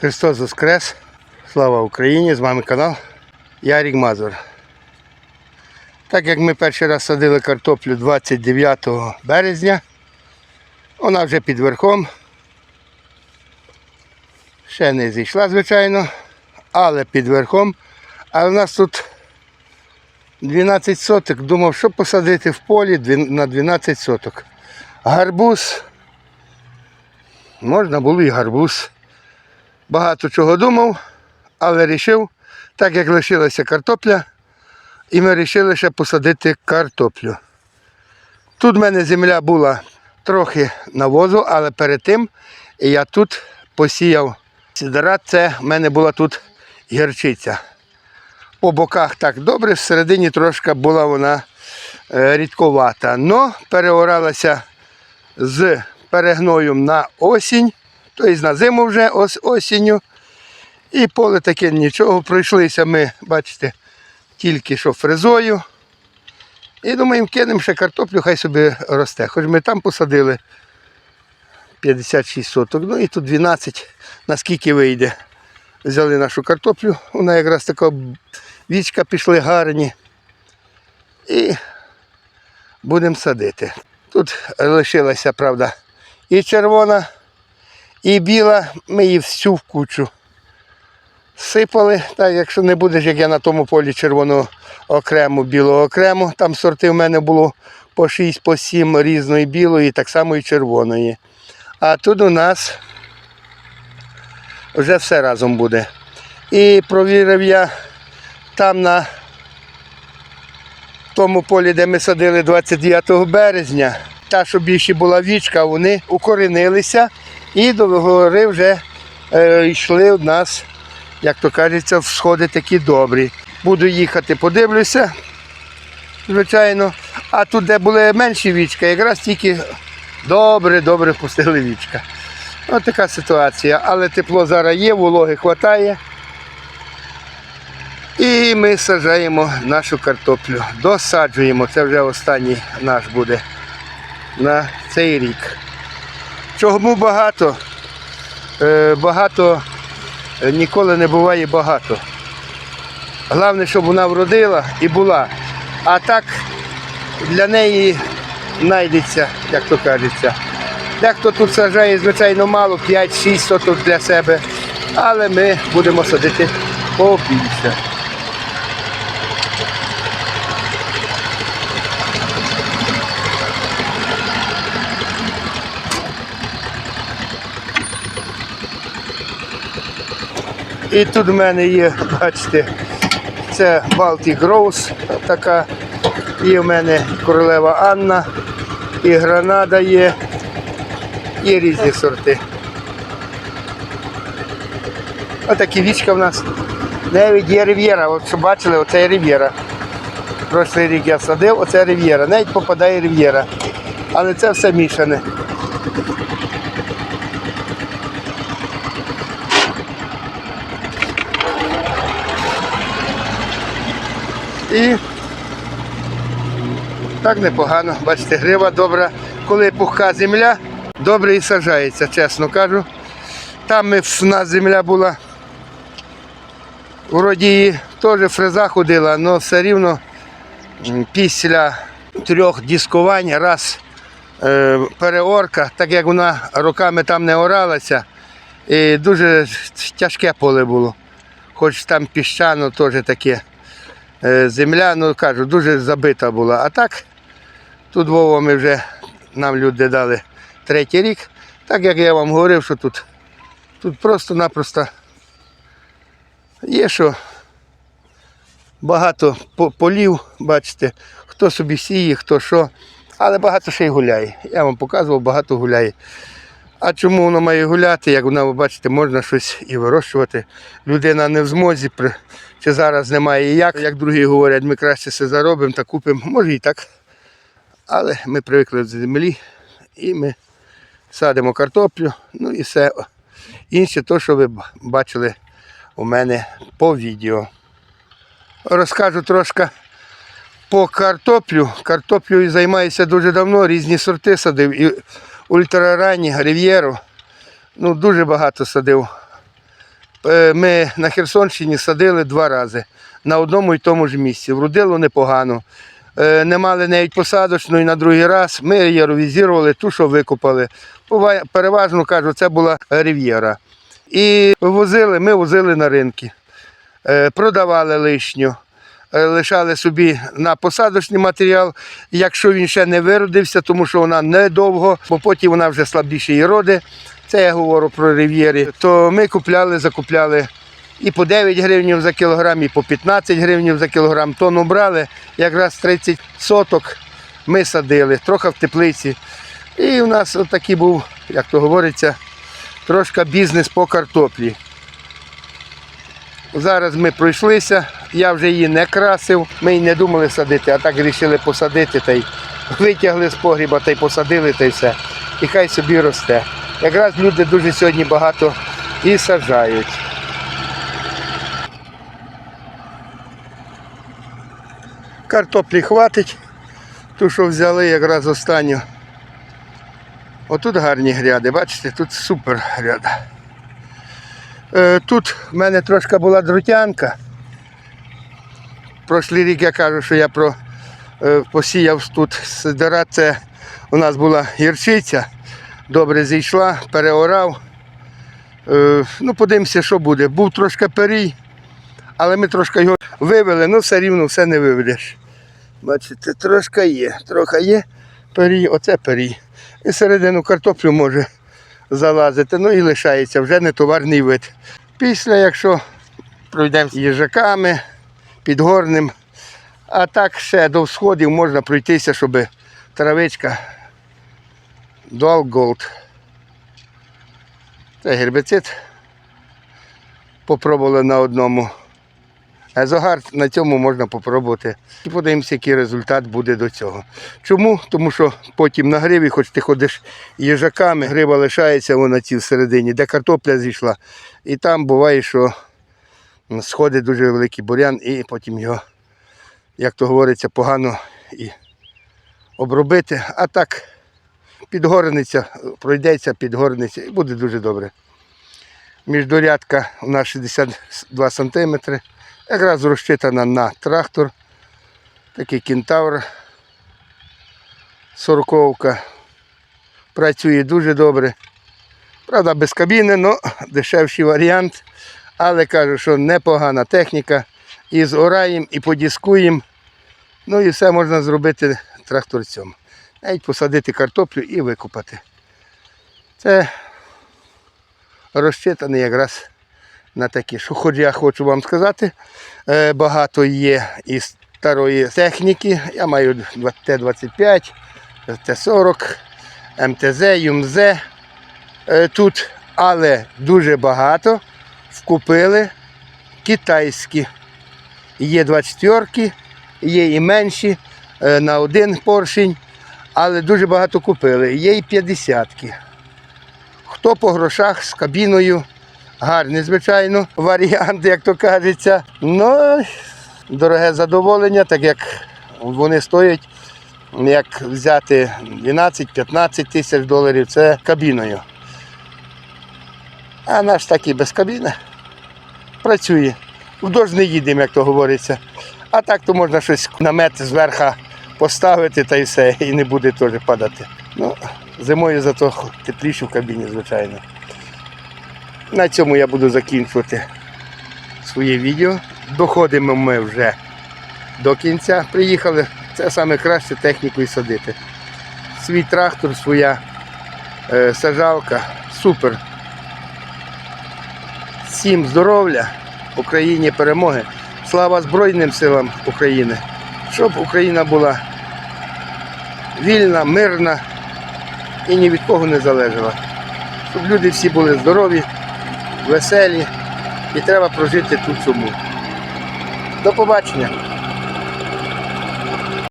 Христос Воскрес! Слава Україні! З вами канал Ярік Мазур. Так як ми перший раз садили картоплю 29 березня, вона вже під верхом. Ще не зійшла, звичайно, але під верхом. А в нас тут 12 соток. Думав, що посадити в полі на 12 соток. Гарбуз. Можна було і гарбуз. Багато чого думав, але вирішив, так як лишилася картопля, і ми вирішили ще посадити картоплю. Тут в мене земля була трохи навозу, але перед тим я тут посіяв сідорат, це в мене була тут гірчиця. По боках так добре, всередині трошки була вона е, рідковата. Но переоралася з перегноєм на осінь, тобто на зиму вже ось осінню. І поле таке нічого. Пройшлися ми, бачите, тільки що фрезою. І думаємо, кинемо ще картоплю, хай собі росте. Хоч ми там посадили 56 соток, ну і тут 12, наскільки вийде. Взяли нашу картоплю, вона якраз така вічка пішли гарні. І будемо садити. Тут лишилася, правда, і червона, і біла. Ми її всю в кучу сипали. Так, якщо не будеш, як я на тому полі червоного окремо, білого окремо. Там сорти в мене було по 6, по 7 різної білої, так само і червоної. А тут у нас вже все разом буде. І провірив я там на тому полі, де ми садили 29 березня. Та, що більше була вічка, вони укоренилися і до гори вже е, йшли у нас, як то кажеться, всходи такі добрі. Буду їхати, подивлюся, звичайно. А тут, де були менші вічка, якраз тільки добре-добре пустили вічка. Ось така ситуація. Але тепло зараз є, вологи вистачає. І ми саджаємо нашу картоплю. Досаджуємо. Це вже останній наш буде на цей рік. Чому багато? Е, багато е, ніколи не буває багато. Головне, щоб вона вродила і була. А так для неї знайдеться, як то кажеться. Дехто тут саджає, звичайно, мало, 5-6 соток для себе, але ми будемо садити побільше. І тут в мене є, бачите, це Baltic Rose така. Є в мене королева Анна, і гранада є, і різні сорти. Отакі вічка в нас. Навіть є рив'єра. От що бачили, оце рив'єра. Прошлий рік я садив, оце рив'єра. Навіть попадає рив'єра. Але це все мішане. І так непогано. Бачите, грива добра. Коли пухка земля, добре і саджається, чесно кажу. Там в нас земля була. Вроді її теж фреза ходила, але все рівно після трьох дискувань раз е, переорка, так як вона роками там не оралася, і дуже тяжке поле було. Хоч там піщано теж таке земля, ну кажу, дуже забита була. А так, тут Вова ми вже нам люди дали третій рік. Так як я вам говорив, що тут, тут просто-напросто є що багато полів, бачите, хто собі сіє, хто що, але багато ще й гуляє. Я вам показував, багато гуляє. А чому воно має гуляти, як воно, ви бачите, можна щось і вирощувати. Людина не в змозі, чи зараз немає і як. Як другі говорять, ми краще все заробимо та купимо. Може і так. Але ми привикли до землі і ми садимо картоплю, ну і все інше, то, що ви бачили у мене по відео. Розкажу трошки по картоплю. Картоплею займаюся дуже давно, різні сорти садив. Ультраранні, рів'єру. Ну, дуже багато садив е, ми на Херсонщині садили два рази на одному і тому ж місці. Вродило непогано. Е, Не мали навіть посадочної на другий раз. Ми єровізірували ту, що викопали. Переважно кажу, це була рів'єра. І возили, ми возили на ринки, Е, продавали лишню, лишали собі на посадочний матеріал, якщо він ще не виродився, тому що вона недовго, бо потім вона вже слабіше і роди. Це я говорю про рів'єрі. То ми купляли, закупляли і по 9 гривень за кілограм, і по 15 гривень за кілограм. Тонну брали, якраз 30 соток ми садили, трохи в теплиці. І у нас такий був, як то говориться, трошки бізнес по картоплі. Зараз ми пройшлися, я вже її не красив, ми її не думали садити, а так вирішили посадити та й витягли з погріба та й посадили та й все. І хай собі росте. Якраз люди дуже сьогодні багато і саджають. Картоплі хватить, ту, що взяли якраз останню. Отут гарні гряди, бачите, тут супер гряда. Е, Тут в мене трошки була друтянка. Прошлий рік я кажу, що я про, е, посіяв тут сидора, це у нас була гірчиця, добре зійшла, переорав. Е, Ну, подивимося, що буде. Був трошки перій, але ми трошки його вивели, ну все рівно все не виведеш. Бачите, трошки є, трохи є перій, оце перій. І середину картоплю може залазити, ну і лишається, вже не товарний вид. Після, якщо пройдемо їжаками, підгорним, а так ще до всходів можна пройтися, щоб травичка Dual Gold. Це гербіцид. Попробували на одному. Езогард на цьому можна попробувати. І подивимося, який результат буде до цього. Чому? Тому що потім на гриві, хоч ти ходиш їжаками, грива лишається вона ці всередині, де картопля зійшла. І там буває, що сходить дуже великий бурян, і потім його, як то говориться, погано і обробити. А так підгорниця, пройдеться, підгорниця і буде дуже добре. Міждорядка у нас 62 см. Якраз розчитана на трактор. Такий кентавр. Сороковка. Працює дуже добре. Правда, без кабіни, але дешевший варіант. Але кажу, що непогана техніка. І з ораєм, і подіскуєм. Ну і все можна зробити тракторцем. Навіть посадити картоплю і викопати. Це розчитаний якраз на такі. Що хоч я хочу вам сказати, е, багато є і старої техніки. Я маю Т-25, Т-40, МТЗ, ЮМЗ тут, але дуже багато вкупили китайські. Є 24, є і менші е, на один поршень, але дуже багато купили. Є і 50-ки. Хто по грошах з кабіною, гарний, звичайно, варіант, як то кажеться. Ну, дороге задоволення, так як вони стоять, як взяти 12-15 тисяч доларів, це кабіною. А наш такий без кабіни працює. Вдовж не їдемо, як то говориться. А так то можна щось намет зверху поставити та й все, і не буде теж падати. Ну, зимою зато тепліше в кабіні, звичайно. На цьому я буду закінчувати своє відео. Доходимо ми вже до кінця. Приїхали. Це саме краще технікою садити. Свій трактор, своя е, сажалка. Супер. Всім здоров'я, Україні перемоги. Слава Збройним силам України. Щоб Україна була вільна, мирна і ні від кого не залежала. Щоб люди всі були здорові, веселі і треба прожити ту суму. До побачення.